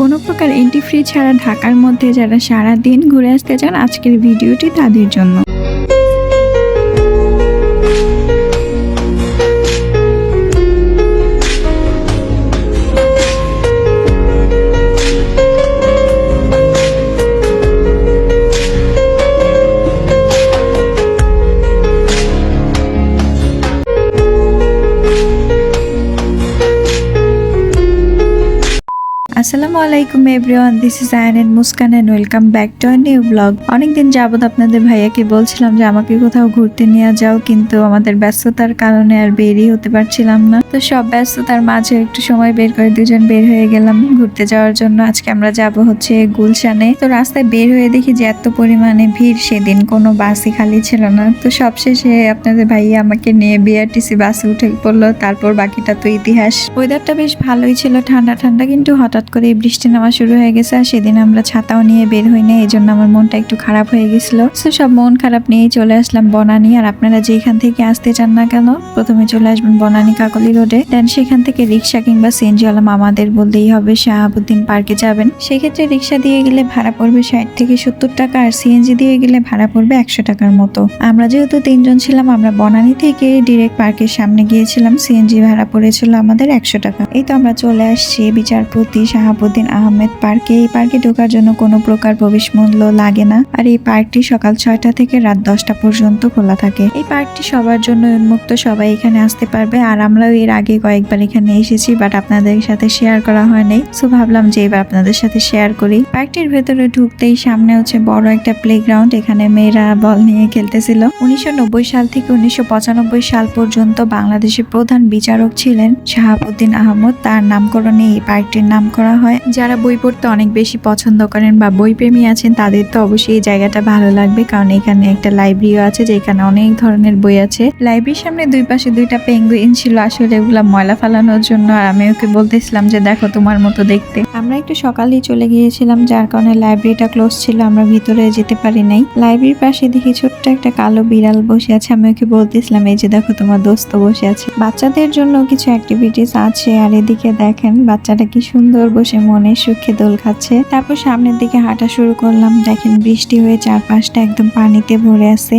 কোনো প্রকার entry free ছাড়া ঢাকার মধ্যে যারা সারা দিন ঘুরে আসতে চান, আজকের ভিডিওটি তাদের জন্য। আসসালামু আলাইকুম everyone this is Ayan and Muskan and welcome back to our new blog অনেকদিন যাবত আপনাদের ভাইয়াকে বলছিলাম যে আমাকে কোথাও ঘুরতে নিয়ে যাও, কিন্তু আমাদের ব্যস্ততার কারণে আর বেরই হতে পারছিলাম না। তো সব ব্যস্ততার মাঝে একটু সময় বের করে দুজন বের হয়ে গেলাম ঘুরতে যাওয়ার জন্য। আজকে আমরা যাব হচ্ছে গুলশানে। তো রাস্তায় বের হয়ে দেখি যে এত পরিমাণে ভিড়, সেদিন কোনো বাসই খালি ছিল না। তো সবশেষে আপনাদের ভাইয়া আমাকে নিয়ে বিআরটিসি বাসে উঠে পড়ল, তারপর বাকিটা তো ইতিহাস। ওয়েদারটা বেশ ভালোই ছিল, ঠান্ডা ঠান্ডা, কিন্তু হঠাৎ করে বৃষ্টি নামা শুরু হয়ে গেছে আর সেদিন আমরা ছাতাও নিয়ে বের হইনি এই জন্য আমার মনটা একটু খারাপ হয়ে গেছিল। তো সব মন খারাপ নিয়ে চলে আসলাম বনানি, আর আপনারা যেখান থেকে আসতে চান না কেন, প্রথমে চলে আসবেন বনানি কাকলি রোডে। দেন সেখান থেকে রিক্সা কিংবা সিএনজি ওয়ালা মামাদের বললেই হবে, শাহাবুদ্দিন পার্কে যাবেন। সেক্ষেত্রে রিক্সা দিয়ে গেলে ভাড়া পড়বে ষাট থেকে সত্তর টাকা, আর সিএনজি দিয়ে গেলে ভাড়া পড়বে একশো টাকার মতো। আমরা যেহেতু তিনজন ছিলাম, আমরা বনানি থেকে ডিরেক্ট পার্কের সামনে গিয়েছিলাম, সিএনজি ভাড়া পড়েছিল আমাদের একশো টাকা। এই তো আমরা চলে আসছি বিচারপতি শাহাবুদ্দিন আহমেদ পার্কে। এই পার্কে ঢোকার জন্য কোনো প্রকার প্রবেশ মূল্য লাগে না। আর এই পার্কটি সকাল ছয়টা থেকে রাত দশটা পর্যন্ত খোলা থাকে। এই পার্কটি সবার জন্য উন্মুক্ত। সবাই এখানে আসতে পারবে। আর আমরাও এর আগে কয়েকবার এখানে এসেছি বাট আপনাদের সাথে শেয়ার করা হয়নি। সো ভাবলাম যে এবার আপনাদের সাথে শেয়ার করি। পার্কটির ভেতরে ঢুকতেই সামনে হচ্ছে বড় একটা প্লেগ্রাউন্ড এখানে মেয়েরা বল নিয়ে খেলতেছিল। উনিশশো নব্বই সাল থেকে উনিশশো পঁচানব্বই সাল পর্যন্ত বাংলাদেশের প্রধান বিচারক ছিলেন শাহাবুদ্দিন আহমদ। তার নামকরণে এই পার্কটির নাম করা হয়। যারা বই পড়তে অনেক বেশি পছন্দ করেন বা বই প্রেমী আছেন, তাদের তো অবশ্যই এই জায়গাটা ভালো লাগবে, কারণ এখানে একটা লাইব্রেরিও আছে যেখানে অনেক ধরনের বই আছে। লাইব্রেরির সামনে দুই পাশে দুইটা পেঙ্গুইন ছিল, আসলে এগুলা ময়লা ফালানোর জন্য, আর আমি ওকে বলতেছিলাম যে, দেখো তোমার মতো দেখতে। আমরা একটু সকালেই চলে গিয়েছিলাম, যার কারণে লাইব্রেরিটা ক্লোজ ছিল, আমরা ভিতরে যেতে পারি নাই। লাইব্রেরির পাশে দেখি ছোট্ট একটা কালো বিড়াল বসে আছে, আমি ওকে বলতেছিলাম, এই যে দেখো তোমার দোস্ত বসে আছে। বাচ্চাদের জন্য কিছু অ্যাক্টিভিটিস আছে, আর এদিকে দেখেন বাচ্চাটা কি সুন্দর বসে মনের সুখে দোল খাচ্ছে। তারপর সামনের দিকে হাঁটা শুরু করলাম। দেখেন বৃষ্টি হয়ে চারপাশটা একদম পানিতে ভরে আছে।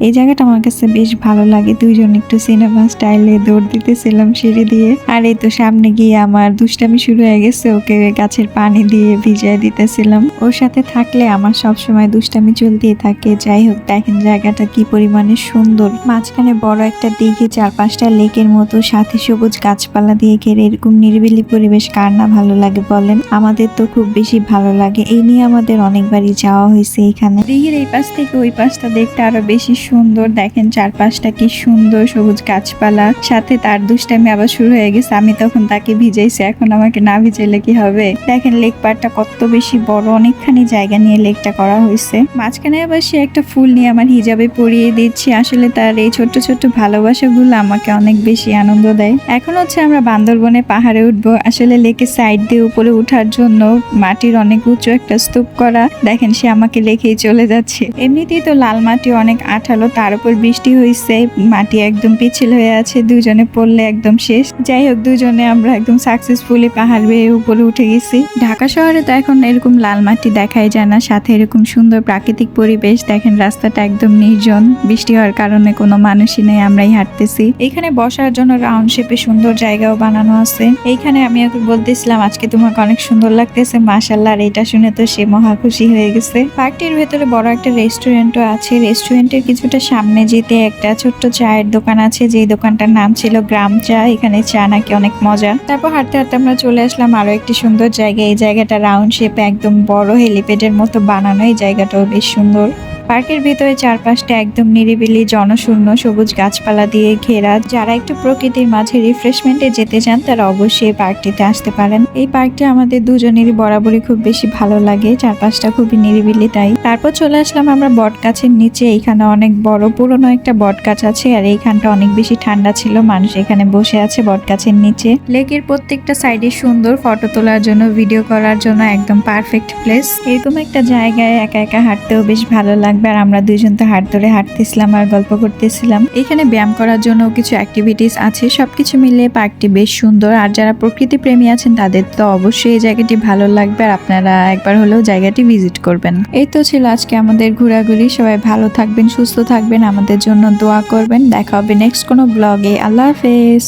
এই জায়গাটা আমার কাছে বেশ ভালো লাগে। দুইজন একটু সিনেমা স্টাইলে দৌড় দিতেছিলাম সিঁড়ি দিয়ে। আর এই তো সামনে গিয়ে আমার দুষ্টামি শুরু হয়ে গেছে। ওকে গাছের পানি দিয়ে ভিজিয়ে দিতেছিলাম। ওর সাথে থাকলে আমার সব সময় দুষ্টামি চলতেই থাকে। যাই হোক, দেখেন জায়গাটা কি পরিমাণে সুন্দর। মাঝখানে বড় একটা দিঘি, চারপাশটা লেকের মতো, সাথে সবুজ গাছপালা দিয়ে ঘেরে। এরকম নিরিবিলি পরিবেশ, কার না ভালো লাগে। বলেন, আমাদের তো খুব বেশি ভালো লাগে। এই নিয়ে আমাদের অনেকবারই যাওয়া হয়েছে এখানে। দিঘির এই পাশ থেকে ওই পাশটা দেখতে আরও বেশি সুন্দর। দেখেন চারপাশটা কি সুন্দর, সবুজ গাছপালা। সাথে তার দুষ্টামি আবার শুরু হয়ে গেছে। আমি তখন তাকে ভিজাইছি, এখন আমাকে না ভিজাইলে কি হবে? দেখেন লেক পাড়টা কত বেশি বড়, অনেকখানি জায়গা নিয়ে লেকটা করা হয়েছে। মাঝখানে আবার সে একটা ফুল নিয়ে আমার হিজাবে পরিয়ে দিচ্ছে। আসলে তার এই ছোট্ট ছোট্ট ভালোবাসাগুলো আমাকে অনেক বেশি আনন্দ দেয়। এখন হচ্ছে আমরা বান্দরবনে পাহাড়ে উঠবো। আসলে লেকের সাইড দিয়ে উপরে ওঠার জন্য মাটির অনেক উঁচু একটা স্তূপ করা। দেখেন, সে আমাকে লেখেই চলে যাচ্ছে। এমনিতেই তো লাল মাটি অনেক আঠালো, তার উপর বৃষ্টি হয়েছে মাটি একদম পিছিল হয়ে আছে দুজনে পড়লে একদম শেষ। যাই হোক দুজনে আমরা একদম সাকসেসফুলি পাহাড় বেয়ে উপরে উঠে গেছি। ঢাকা শহরে তো এখন এরকম লাল মাটি দেখাই যায় না, সাথে এরকম সুন্দর প্রাকৃতিক পরিবেশ। দেখেন, রাস্তাটা একদম নির্জন। বৃষ্টি হওয়ার কারণে কোনো মানুষই নেই, আমরাই হাঁটতেছি। এখানে বসার জন্য রাউন্ড শেপে সুন্দর জায়গাও বানানো আছে। এইখানে আমি বলতেছিলাম, আজকে তোমাকে অনেক সুন্দর লাগতেছে মাশাল্লাহ আর এটা শুনে তো সে মহা খুশি হয়ে গেছে। পার্কটির ভেতরে বড় একটা রেস্টুরেন্টও আছে। রেস্টুরেন্টের কিছুটা সামনে যেতে একটা ছোট্ট চায়ের দোকান আছে। যেই দোকানটার নাম ছিল গ্রাম চা। এখানে চা নাকি অনেক মজা। তারপর হাঁটতে হাঁটতে আমরা চলে আসলাম আরও একটি সুন্দর জায়গা এই জায়গাটা রাউন্ড শেপে একদম বড় হেলিপ্যাডের মতো বানানো। এই জায়গাটাও বেশ সুন্দর। পার্কের ভিতরে চারপাশটা একদম নিরিবিলি জনশূন্য সবুজ গাছপালা দিয়ে ঘেরা। যারা একটু প্রকৃতির মাঝে রিফ্রেশমেন্টে যেতে চান, তারা অবশ্যই পার্কটিতে আসতে পারেন। এই পার্কটি আমাদের দুজনেরই বরাবরই খুব বেশি ভালো লাগে, চারপাশটা খুবই নিরিবিলি তাই। তারপর চলে আসলাম আমরা বট গাছের নিচে। এখানে অনেক বড় পুরনো একটা বট গাছ আছে, আর এইখানটা অনেক বেশি ঠান্ডা ছিল। মানুষ এখানে বসে আছে বট গাছের নিচে। লেকের প্রত্যেকটা সাইডে সুন্দর ফটো তোলার জন্য ভিডিও করার জন্য একদম পারফেক্ট প্লেস এরকম একটা জায়গায় একা একা হাঁটতেও বেশ ভালো লাগে। আর আমরা দুইজন তো হাত ধরে হাঁটতেছিলাম আর গল্প করতেছিলাম। এখানে ব্যায়াম করার জন্য কিছু অ্যাক্টিভিটিস আছে, সবকিছু মিলিয়ে পার্কটি বেশ সুন্দর। আর যারা প্রকৃতি প্রেমী আছেন, তাদের তো অবশ্যই এই জায়গাটি ভালো লাগবে। আর আপনারা একবার হলেও জায়গাটি ভিজিট করবেন। এই তো ছিল আজকে আমাদের ঘোরাঘুরি। সবাই ভালো থাকবেন, সুস্থ থাকবেন। আমাদের জন্য দোয়া করবেন। দেখা হবে নেক্সট কোনো ব্লগে আল্লাহ হাফেজ।